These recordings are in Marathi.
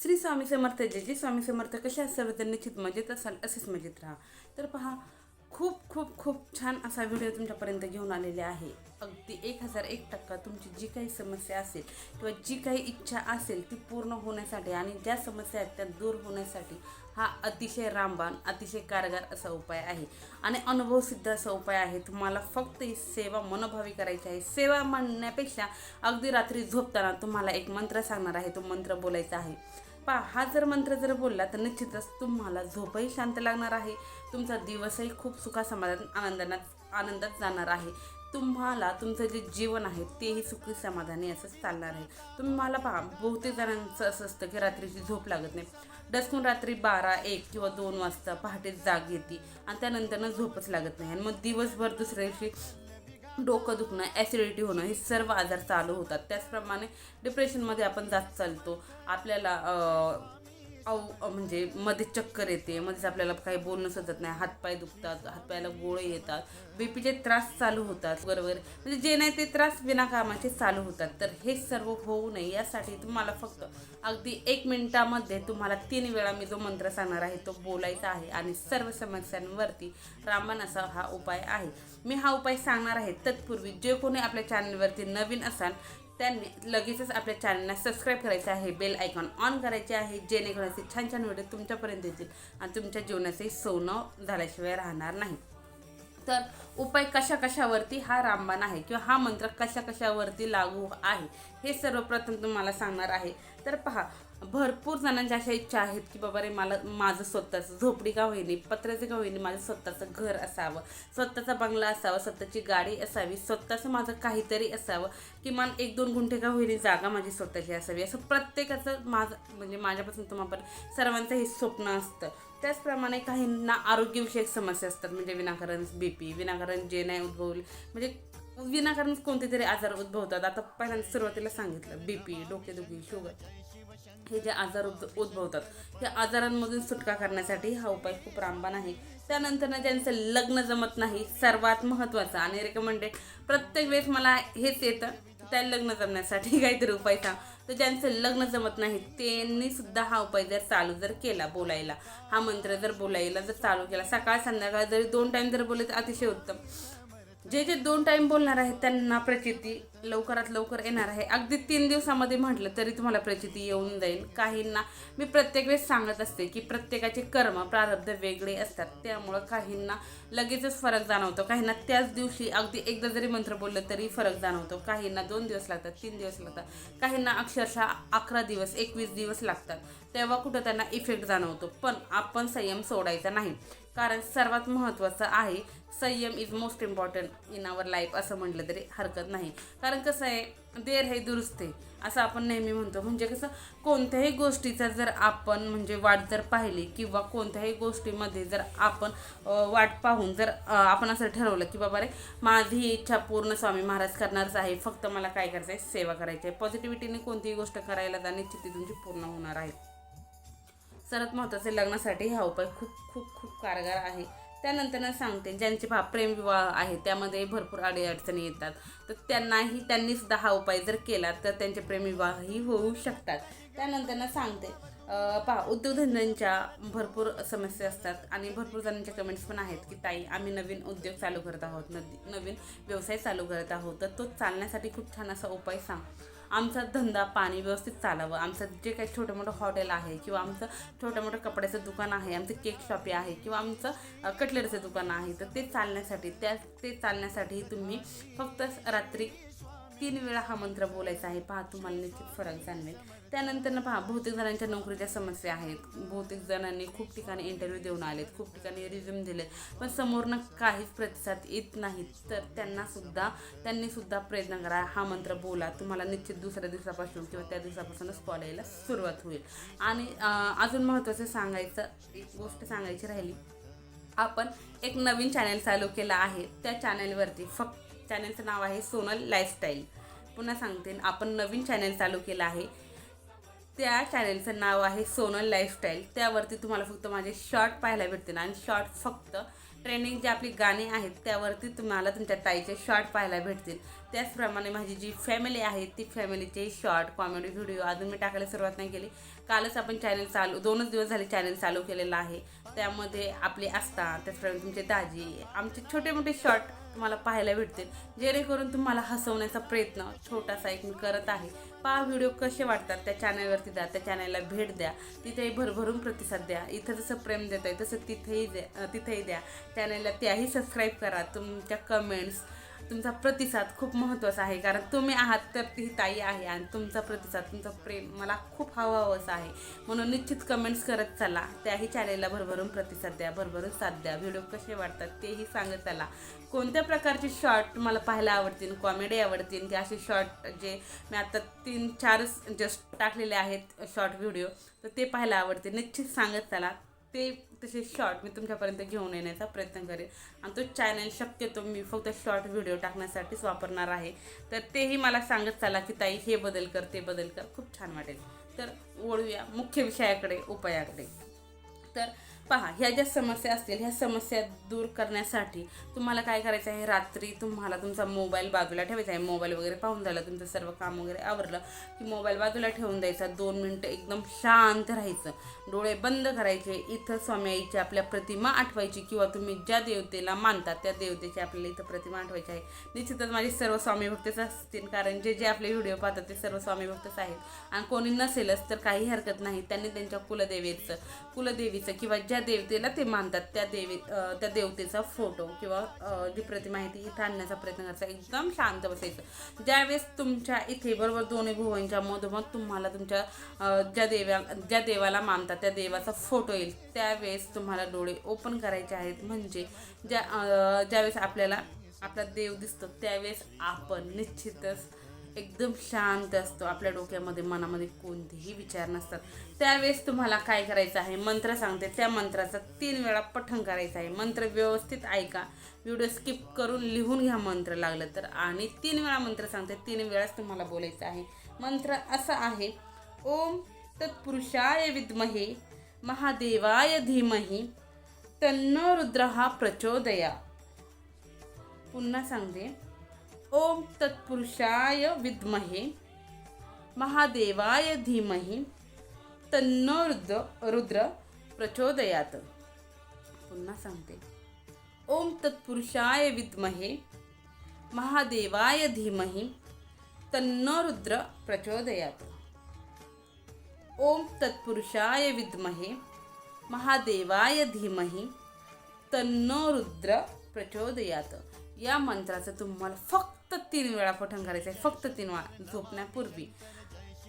श्री स्वामी समर्थ जे जे स्वामी समर्थ कशा सर्वजण निश्चित मजेत असाल असेच मजेत राहा. तर पहा खूप खूप खूप छान असा व्हिडिओ तुमच्यापर्यंत घेऊन आलेले आहे. अगदी एक हजार एक टक्का तुमची जी काही समस्या असेल किंवा जी काही इच्छा असेल ती पूर्ण होण्यासाठी आणि ज्या समस्या आहेत त्या दूर होण्यासाठी हा अतिशय रामबाण अतिशय कारगर असा उपाय आहे. आणि अनुभवसिद्ध असा उपाय आहे तुम्हाला फक्त ही सेवा मनोभावी करायची आहे. सेवा म्हणण्यापेक्षा अगदी रात्री झोपताना तुम्हाला एक मंत्र सांगणार आहे तो मंत्र बोलायचा आहे. पहा हा जर मंत्र जर बोलला तर निश्चितच तुम्हाला झोपही शांत लागणार आहे. तुमचा दिवसही खूप सुखासमाधान आनंदात आनंदात जाणार आहे. तुम्हाला तुमचं जे जीवन आहे तेही सुखी समाधानी असंच चालणार आहे. तुम्हाला पहा बहुतेक जणांचं असं असतं की रात्रीची झोप लागत नाही. डसकून रात्री बारा एक किंवा दोन वाजता पहाटे जाग येते आणि त्यानंतरनं झोपच लागत नाही. आणि मग दिवसभर दुसऱ्या दिवशी डोकं दुखणं ॲसिडिटी होणं हे सर्व आजार चालू होतात. त्याचप्रमाणे डिप्रेशनमध्ये आपण जात चालतो. आपल्याला अव म्हणजे मध्ये चक्कर येते मध्येच आपल्याला काही बोलणं सुचत नाही हातपाय दुखतात हातपायाला गोळे येतात बीपीचे त्रास चालू होतात बरोबर? म्हणजे जे नाही ते त्रास विनाकामाचे चालू होतात. तर हे सर्व होऊ नये यासाठी तुम्हाला फक्त अगदी एक मिनिटामध्ये तुम्हाला तीन वेळा मी जो मंत्र सांगणार आहे तो बोलायचा आहे आणि सर्व समस्यांवरती रामबाण असा हा उपाय आहे. मी हा उपाय सांगणार आहे तत्पूर्वी. जे कोणी आपल्या चॅनलवरती नवीन असाल त्यांनी लगेचच आपल्या चॅनलला सबस्क्राईब करायचं आहे. बेल आयकॉन ऑन करायचे आहे. जेणेकरून असे छान छान व्हिडिओ तुमच्यापर्यंत येतील आणि तुमच्या जीवनाचे सोनं झाल्याशिवाय राहणार नाही. तर उपाय कशा कशावरती हा रामबाण आहे किंवा हा मंत्र कशा कशावरती लागू आहे हे सर्वप्रथम तुम्हाला सांगणार आहे. तर पहा भरपूर जणांच्या अशा इच्छा आहेत की बाबा रे मला माझं स्वतःचं झोपडी का होईनी पत्र्याचं का होईनी माझं स्वतःचं घर असावं स्वतःचा बंगला असावा स्वतःची गाडी असावी स्वतःचं माझं काहीतरी असावं किमान एक दोन गुंठे का होईनी जागा माझी स्वतःची असावी. असं प्रत्येकाचं माझं म्हणजे माझ्यापासून तुम्हाला सर्वांचं हे स्वप्न असतं. त्याचप्रमाणे काहींना आरोग्यविषयक समस्या असतात म्हणजे विनाकारण बी पी विनाकारण जे नाही उद्भवले म्हणजे विनाकारण कोणते तरी आजार उद्भवतात. आता पहिल्यांदा सुरुवातीला सांगितलं बी पी डोकेदुखी शुगर हे जे आजार उद उद्भवतात या आजारांमधून सुटका करण्यासाठी हा उपाय खूप रामबाण आहे. त्यानंतर ज्यांचं लग्न जमत नाही सर्वात महत्त्वाचं आणि रेकमेंडेड प्रत्येक वेळेस मला हेच येतं त्या लग्न जमण्यासाठी काहीतरी उपाय सांग. तर ज्यांचं लग्न जमत नाही त्यांनी सुद्धा हा उपाय जर चालू जर केला बोलायला. हा मंत्र जर बोलायला जर चालू केला सकाळ संध्याकाळ जरी दोन टाईम जर बोलले तर अतिशय उत्तम. जे जे दोन टाईम बोलणार आहेत त्यांना प्रचिती लवकरात लवकर येणार आहे. अगदी तीन दिवसामध्ये म्हटलं तरी तुम्हाला प्रचिती येऊन जाईल. काहींना मी प्रत्येक वेळेस सांगत असते की प्रत्येकाचे कर्म प्रारब्ध वेगळे असतात. त्यामुळं काहींना लगेचच फरक जाणवतो. काहींना त्याच दिवशी अगदी एकदा जरी मंत्र बोललं तरी फरक जाणवतो. काहींना दोन दिवस लागतात तीन दिवस लागतात. काहींना अक्षरशः अकरा दिवस एकवीस दिवस लागतात. तेव्हा कुठं त्यांना इफेक्ट जाणवतो. पण आपण संयम सोडायचा नाही. कारण सर्वात महत्त्वाचं आहे संयम is most important in our life असं म्हटलं तरी हरकत नाही. कारण कसं आहे देर हे दुरुस्त आहे असं आपण नेहमी म्हणतो. म्हणजे कसं कोणत्याही गोष्टीचा जर आपण म्हणजे वाट जर पाहिली किंवा कोणत्याही गोष्टीमध्ये जर आपण वाट पाहून जर आपण असं ठरवलं की बाबा रे माझी इच्छा पूर्ण स्वामी महाराज करणारच आहे फक्त मला काय करायचं आहे सेवा करायची आहे पॉझिटिव्हिटीने कोणतीही गोष्ट करायला जाण्याची ती तुमची पूर्ण होणार आहे. सर्वात महत्त्वाचे लग्नासाठी हा उपाय खूप खूप खूप कारगार आहे. त्यानंतर सांगते ज्यांचे भा प्रेमविवाह आहे त्यामध्ये भरपूर अडीअडचणी येतात. तर त्यांनाही त्यांनी सुद्धा हा उपाय जर केला तर त्यांचे प्रेमविवाहही होऊ शकतात. त्यानंतर सांगते पहा उद्योगधंद्यांच्या भरपूर समस्या असतात आणि भरपूर जणांच्या कमेंट्स पण आहेत की ताई आम्ही नवीन उद्योग चालू करत आहोत. नदी नवीन व्यवसाय चालू करत आहोत. तर तो चालण्यासाठी खूप छान असा उपाय सांग. आमचा धंदा पाणी व्यवस्थित चालावं. आमचं जे काही छोटं मोठं हॉटेल आहे किंवा आमचं छोटं मोठं कपड्याचं दुकान आहे आमचं केक शॉपी आहे किंवा आमचं अ, कटलरीचं दुकान आहे तर ते चालण्यासाठी त्या ते चालण्यासाठी तुम्ही फक्त रात्री तीन वेळा हा मंत्र बोलायचा आहे. पहा तुम्हाला निश्चित फरक जाणवेल. त्यानंतर ना पहा बहुतेक जणांच्या नोकरीच्या समस्या आहेत. बहुतेक जणांनी खूप ठिकाणी इंटरव्ह्यू देऊन आलेत खूप ठिकाणी रिझ्यूम दिले पण समोरनं काहीच प्रतिसाद येत नाहीत. तर त्यांना सुद्धा त्यांनी सुद्धा प्रयत्न करा हा मंत्र बोला. तुम्हाला निश्चित दुसऱ्या दिवसापासून किंवा त्या दिवसापासूनच कॉल यायला सुरुवात होईल. आणि अजून महत्त्वाचं सांगायचं एक गोष्ट सांगायची राहिली. आपण एक नवीन चॅनल चालू केला आहे. त्या चॅनलवरती फक्त चॅनलचं नाव आहे सोनल लाईफस्टाईल. पुन्हा सांगते आपण नवीन चॅनल चालू केलं आहे. त्या चॅनलचं नाव आहे सोनल लाईफस्टाईल. त्यावरती तुम्हाला फक्त माझे शॉर्ट पाहायला भेटतील आणि शॉर्ट फक्त ट्रेंडिंग जे आपली गाणे आहेत त्यावरती तुम्हाला तुमच्या ताईचे शॉर्ट पाहायला भेटतील. त्याचप्रमाणे माझी जी फॅमिली आहे ती फॅमिलीचे शॉर्ट कॉमेडी व्हिडिओ अजून मी टाकायला सुरुवात नाही केली. कालच आपण चॅनल चालू दोनच दिवस झाले चॅनल चालू केलेलं आहे. त्यामध्ये आपले असतात त्याचप्रमाणे तुमचे दाजी आमचे छोटे मोठे शॉर्ट तुम्हाला पाहायला भेटतील. जेणेकरून तुम्हाला हसवण्याचा प्रयत्न छोटासा एक मी करत आहे. पहा व्हिडिओ कसे वाटतात त्या चॅनलवरती जा त्या चॅनलला भेट द्या. तिथेही भरभरून प्रतिसाद द्या. इथं जसं प्रेम देत आहे तसं तिथेही द्या तिथेही द्या. चॅनलला त्याही सबस्क्राईब करा. तुमच्या कमेंट्स तुमचा प्रतिसाद खूप महत्त्वाचा आहे. कारण तुम्ही आहात तर ती ताई आहे आणि तुमचा प्रतिसाद तुमचं प्रेम मला खूप हवा आहे. म्हणून निश्चित कमेंट्स करत चला. त्याही चॅनेलला भरभरून प्रतिसाद द्या भरभरून साथ द्या. व्हिडिओ कसे वाटतात तेही सांगत चला. कोणत्या प्रकारचे शॉर्ट मला पाहायला आवडतील कॉमेडी आवडतील की असे शॉर्ट जे मी आता तीन चारच जस्ट टाकलेले आहेत शॉर्ट व्हिडिओ तर ते पाहायला आवडतील. निश्चित सांगत चला. ते तसे शॉर्ट मी तुमच्यापर्यंत घेऊन येण्याचा प्रयत्न करेन. आणि तो चॅनल शक्यतो मी फक्त शॉर्ट व्हिडिओ टाकण्यासाठीच वापरणार आहे. तर तेही मला सांगत चाला की ताई हे बदल कर ते बदल कर. खूप छान वाटेल. तर वळूया मुख्य विषयाकडे उपायाकडे. तर पहा ह्या ज्या समस्या असतील ह्या समस्या दूर करण्यासाठी तुम्हाला काय करायचं आहे? रात्री तुम्हाला तुमचा मोबाईल बाजूला ठेवायचा आहे. मोबाईल वगैरे पाहून झालं तुमचं सर्व काम वगैरे आवरलं की मोबाईल बाजूला ठेवून द्यायचा. दोन मिनटं एकदम शांत राहायचं. डोळे बंद करायचे. इथं स्वामी आईची आपल्या प्रतिमा आठवायची किंवा तुम्ही ज्या देवतेला मानता त्या देवतेची आपल्याला इथं प्रतिमा आठवायची आहे. निश्चितच माझे सर्व स्वामी भक्तच असतील कारण जे जे आपले व्हिडिओ पाहतात ते सर्व स्वामी भक्तच आहेत. आणि कोणी नसेलच तर काही हरकत नाही. त्यांनी त्यांच्या कुलदेवीचं देवीचं किंवा ज्या देवतेला ते मानतात त्या देवी त्या देवतेचा फोटो किंवा जी प्रतिमा आहे ती इथं आणण्याचा प्रयत्न करायचा एकदम शांत बसायचं. ज्यावेळेस तुमच्या इथे बरोबर दोन्ही भुवनच्या मधोमध तुम्हाला तुमच्या ज्या देव्या ज्या देवाला मानतात त्या देवाचा फोटो येईल त्यावेळेस तुम्हाला डोळे ओपन करायचे आहेत. म्हणजे ज्या ज्यावेळेस आपल्याला आपला देव दिसतो त्यावेळेस आपण निश्चितच एकदम शांत असतो. आपल्या डोक्यामध्ये मनामध्ये कोणतेही विचार नसतात. त्यावेळेस तुम्हाला काय करायचं आहे? मंत्र सांगते. त्या मंत्राचं तीन वेळा पठण करायचं आहे. मंत्र व्यवस्थित ऐका. व्हिडिओ स्किप करून लिहून घ्या मंत्र लागलं तर. आणि तीन वेळा मंत्र सांगते. तीन वेळाच तुम्हाला बोलायचं आहे. मंत्र असा आहे. ओम तत्पुरुषाय विद्महे. महादेवाय धीमहि. तन्नो रुद्र हा प्रचोदया पुन्हा सांगते. ओम तत्पुरुषाय विद्महे महादेवाय धीमहि तन्नो रुद्र रुद्र प्रचोदयात. पुन्हा सांगते. ओम तत्पुरुषाय विद्महे महादेवाय धीमहि तन्नो रुद्र प्रचोदयात. ओम तत्पुरुषाय विद्महे महादेवाय धीमहि तन्नो रुद्र प्रचोदयात. या मंत्राचं तुम्हाला फक्त तीन वेळा पठण करायचं आहे फक्त तीन वेळा झोपण्यापूर्वी.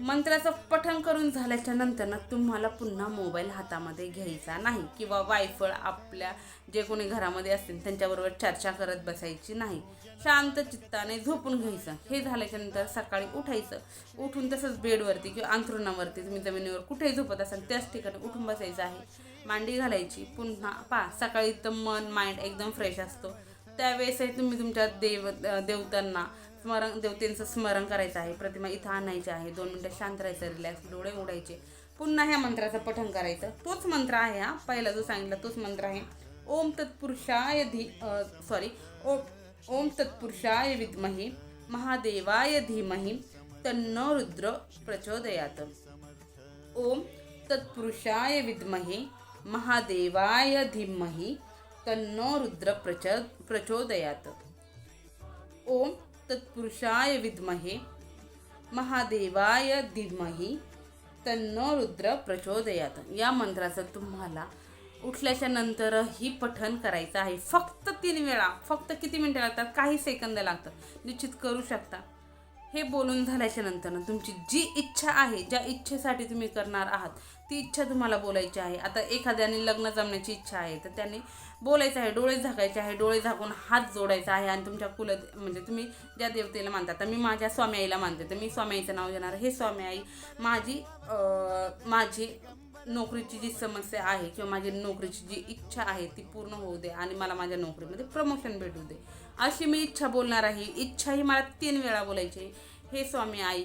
मंत्राचं पठण करून झाल्याच्यानंतर ना तुम्हाला पुन्हा मोबाईल हातामध्ये घ्यायचा नाही किंवा वायफळ आपल्या जे कोणी घरामध्ये असतील त्यांच्याबरोबर चर्चा करत बसायची नाही. शांत चित्ताने झोपून घ्यायचं. हे झाल्याच्यानंतर सकाळी उठायचं. उठून तसंच बेडवरती किंवा अंथरुणावरती तुम्ही जमिनीवर कुठेही झोपत असाल त्याच ठिकाणी उठून बसायचं आहे. मांडी घालायची. पुन्हा पा सकाळी तर मन माइंड एकदम फ्रेश असतो. त्यावेळेस तुम्ही तुमच्या देव देवतांना स्मरण देवतेंचं स्मरण करायचं आहे. प्रतिमा इथं आणायची आहे. दोन मिनटं शांत राहायचं रिलॅक्स डोळे उडायचे पुन्हा ह्या मंत्राचं पठण करायचं. तोच मंत्र आहे हा. पहिला जो सांगितला तोच मंत्र आहे. ओम तत्पुरुषाय धी सॉरी ओम ओम तत्पुरुषाय विद्महे महादेवाय धीमहि तन्नो रुद्र प्रचोदयात. ओम तत्पुरुषाय विद्महे महादेवाय धीमहि तन्नो रुद्र प्रच प्रचोदयात। ओम तत्पुरुषाय विद्महे महादेवाय धीमहि तन्नो रुद्र प्रचोदयात या मंत्राचं तुम्हाला उठल्याच्या नंतरही पठण करायचं आहे. फक्त तीन वेळा फक्त किती मिनटं लागतात? काही सेकंद लागतात. निश्चित करू शकता. हे बोलून झाल्याच्यानंतर तुमची जी इच्छा आहे ज्या इच्छेसाठी तुम्ही करणार आहात ती इच्छा तुम्हाला बोलायची आहे. आता एखाद्याने लग्न जमण्याची इच्छा आहे तर त्याने बोलायचं आहे डोळे झाकायचे आहे डोळे झाकून हात जोडायचा आहे आणि तुमच्या कुल म्हणजे तुम्ही ज्या देवतेला मानता तर मी माझ्या स्वामी आईला मानते. तर मी स्वामी आईचं नाव घेणार हे स्वामी आई माझी माझी नोकरीची जी समस्या आहे किंवा माझी नोकरीची जी इच्छा आहे ती पूर्ण होऊ दे आणि मला माझ्या नोकरीमध्ये प्रमोशन भेटू दे. अशी मी इच्छा बोलणार आहे. इच्छा ही मला तीन वेळा बोलायची हे स्वामी आई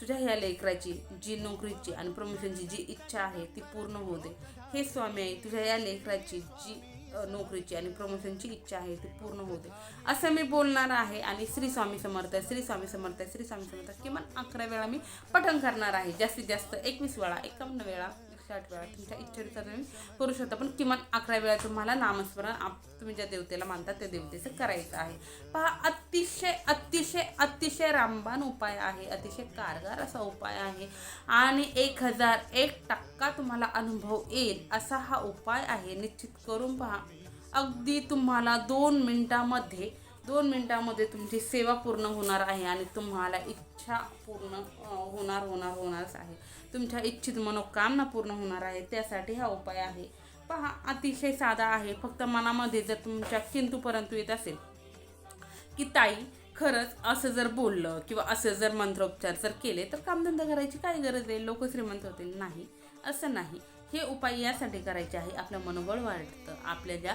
तुझ्या ह्या लेकराची जी नोकरीची आणि प्रमोशनची जी इच्छा आहे ती पूर्ण होऊ दे. हे स्वामी आई तुझ्या या लेकराची जी नोकरीची आणि प्रमोशनची इच्छा आहे ती पूर्ण होते. असं मी बोलणार आहे आणि श्री स्वामी समर्थ श्री स्वामी समर्थ श्री स्वामी समर्थ किमान अकरा वेळा मी पठण करणार आहे. जास्तीत जास्त एकवीस वेळा एकावन्न वेळा. एकशे आठ वेळा तुमच्या इच्छेनुसार तुम्ही करू शकता. पण किमान अकरा वेळा तुम्हाला नामस्मरण आप तुम्ही ज्या देवतेला मानता त्या देवतेचं करायचं आहे. पहा अतिशय अतिशय अतिशय रामबाण उपाय आहे. अतिशय कारगर असा उपाय आहे. आणि एक हजार एक टक्का तुम्हाला अनुभव येईल असा हा उपाय आहे. निश्चित करून पहा अगदी तुम्हाला दोन मिनटामध्ये दोन मिनटामध्ये तुमची सेवा पूर्ण होणार आहे आणि तुम्हाला इच्छा पूर्ण होणार होणार होणारच आहे. तुमच्या इच्छित मनोकामना पूर्ण होणार आहे त्यासाठी हा उपाय आहे. पहा अतिशय साधा आहे फक्त मनामध्ये जर तुमच्या किंतू परंतु येत असेल की ताई खरंच असं जर बोललं किंवा असं जर मंत्रोपचार जर केले तर कामधंदा करायची काय गरज आहे? लोक श्रीमंत होतील. नाही असं नाही. हे उपाय यासाठी करायचे आहे आपलं मनोबळ वाढतं. आपल्या ज्या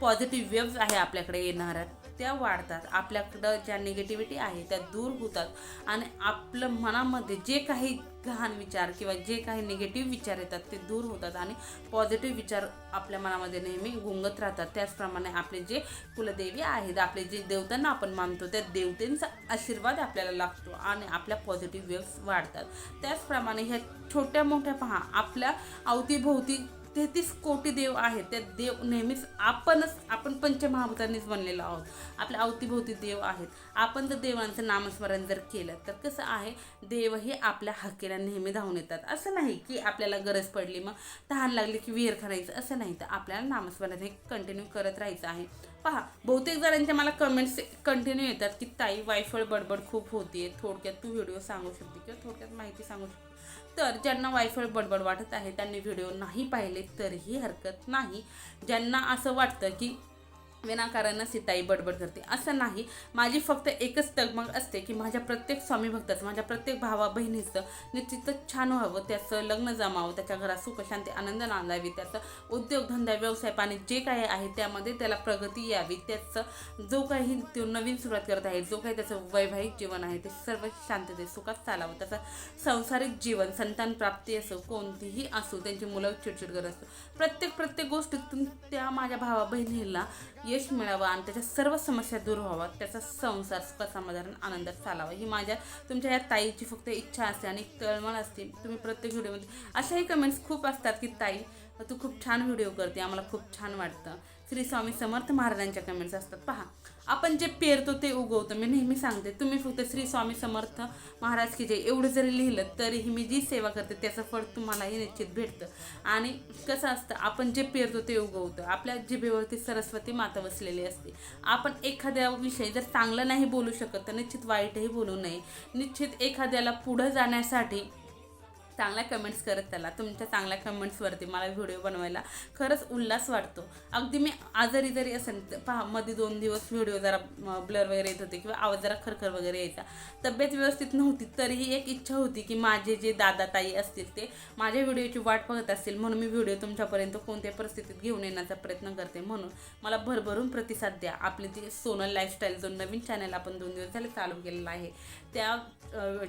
पॉझिटिव्ह वेव्ज आहे आपल्याकडे येणाऱ्या त्या वाढतात. आपल्याकडं ज्या निगेटिव्हिटी आहे त्या दूर होतात. आणि आपलं मनामध्ये जे काही घाण विचार किंवा जे काही निगेटिव्ह विचार येतात ते दूर होतात आणि पॉझिटिव्ह विचार आपल्या मनामध्ये नेहमी गुंगत राहतात. त्याचप्रमाणे आपले जे कुलदेवी आहेत आपले जे देवतांना आपण मानतो त्या देवतेंचा आशीर्वाद आपल्याला लागतो आणि आपल्या पॉझिटिव्ह वेव्स वाढतात. त्याचप्रमाणे ह्या छोट्या मोठ्या पहा आपल्या अवतीभोवती तेहतीस कोटी देव आहेत. त्या देव नेहमीच आपणच आपण पंचमहाभूतांनीच बनलेलो आहोत. आपल्या अवतीभोवती देव आहेत. आपण जर देवांचं नामस्मरण जर केलं तर कसं आहे? देवही आपल्या हाकेला नेहमी धावून येतात. असं नाही की आपल्याला गरज पडली मग तहान लागली की विहीर करायचं असं नाही. तर आपल्याला नामस्मरण हे कंटिन्यू करत राहायचं आहे. पहा बहुतेक जणांच्या मला कमेंट्स कंटिन्यू येतात की ताई वायफळ बडबड खूप होतीये. थोडक्यात तू व्हिडिओ सांगू शकते किंवा थोडक्यात माहिती सांगू शकते. तर ज्यांना वायफळ बडबड वाटत आहे त्यांनी व्हिडिओ नाही पाहिले तरीही हरकत नाही. ज्यांना असं वाटतं की विनाकारण सीताई बडबड करते. असं नाही. माझी फक्त एकच तगमग असते की माझ्या प्रत्येक स्वामी भक्ताचं माझ्या प्रत्येक भावा बहिणीचं निश्चितच छान व्हावं त्याचं लग्न जमावं त्याच्या घरात सुखशांती आनंद नांदावी त्याचं उद्योगधंदा व्यवसाय पाणी जे काही आहे त्यामध्ये त्याला प्रगती यावी. त्याचं जो काही तो नवीन सुरुवात करत आहे जो काही त्याचं वैवाहिक जीवन आहे ते सर्व शांततेत सुखात चालावं. त्याचं सांसारिक जीवन संतान प्राप्ती असो कोणतीही असो त्यांची मुलं चिडचिड करत असतो प्रत्येक प्रत्येक गोष्टीतून त्या माझ्या भावा बहिणीला यश मिळावं आणि त्याच्या सर्व समस्या दूर व्हाव्यात त्याचा संसार सुख समाधान आनंदात चालावा. ही माझ्या तुमच्या या ताईची फक्त इच्छा असते आणि तळमळ असते. तुम्ही प्रत्येक व्हिडिओमध्ये अशाही कमेंट्स खूप असतात की ताई तू खूप छान व्हिडिओ करते आम्हाला खूप छान वाटतं. श्री स्वामी समर्थ महाराजांच्या कमेंट्स असतात. पहा आपण जे पेरतो ते उगवतो. मी नेहमी सांगते तुम्ही फक्त श्री स्वामी समर्थ महाराज की जे एवढं जरी लिहिलं तरीही मी जी सेवा करते त्याचं फळ तुम्हालाही निश्चित भेटतं. आणि कसं असतं आपण जे पेरतो ते उगवतं. आपल्या जिभेवरती सरस्वती माता बसलेली असते. आपण एखाद्या विषयी जर चांगलं नाही बोलू शकत तर निश्चित वाईटही बोलू नये. निश्चित एखाद्याला पुढं जाण्यासाठी चांगल्या कमेंट्स करत त्याला. तुमच्या चांगल्या कमेंट्सवरती मला व्हिडिओ बनवायला खरंच उल्हास वाटतो. अगदी मी आजारी जरी असेल तर पहा मध्ये दोन दिवस व्हिडिओ जरा ब्लर वगैरे येत होते किंवा आवाज जरा खरखर वगैरे यायचा. तब्येत व्यवस्थित नव्हती तरीही एक इच्छा होती की माझे जे दादा ताई असतील ते माझ्या व्हिडिओची वाट बघत असतील म्हणून मी व्हिडिओ तुमच्यापर्यंत कोणत्या परिस्थितीत घेऊन येण्याचा प्रयत्न करते. म्हणून मला भरभरून प्रतिसाद द्या. आपली ती सोनल लाईफस्टाईल जो नवीन चॅनल आपण दोन दिवस झाले चालू केलेला आहे त्या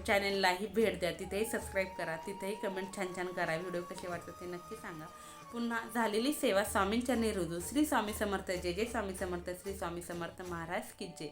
चॅनललाही भेट द्या. तिथेही सबस्क्राईब करा. तिथेही कमेंट छान छान करा. व्हिडिओ कसे वाटतात ते नक्की सांगा. पुन्हा झालेली सेवा स्वामींच्या निरुदू श्री स्वामी समर्थ. जय जय स्वामी समर्थ. श्री स्वामी समर्थ महाराज की जय.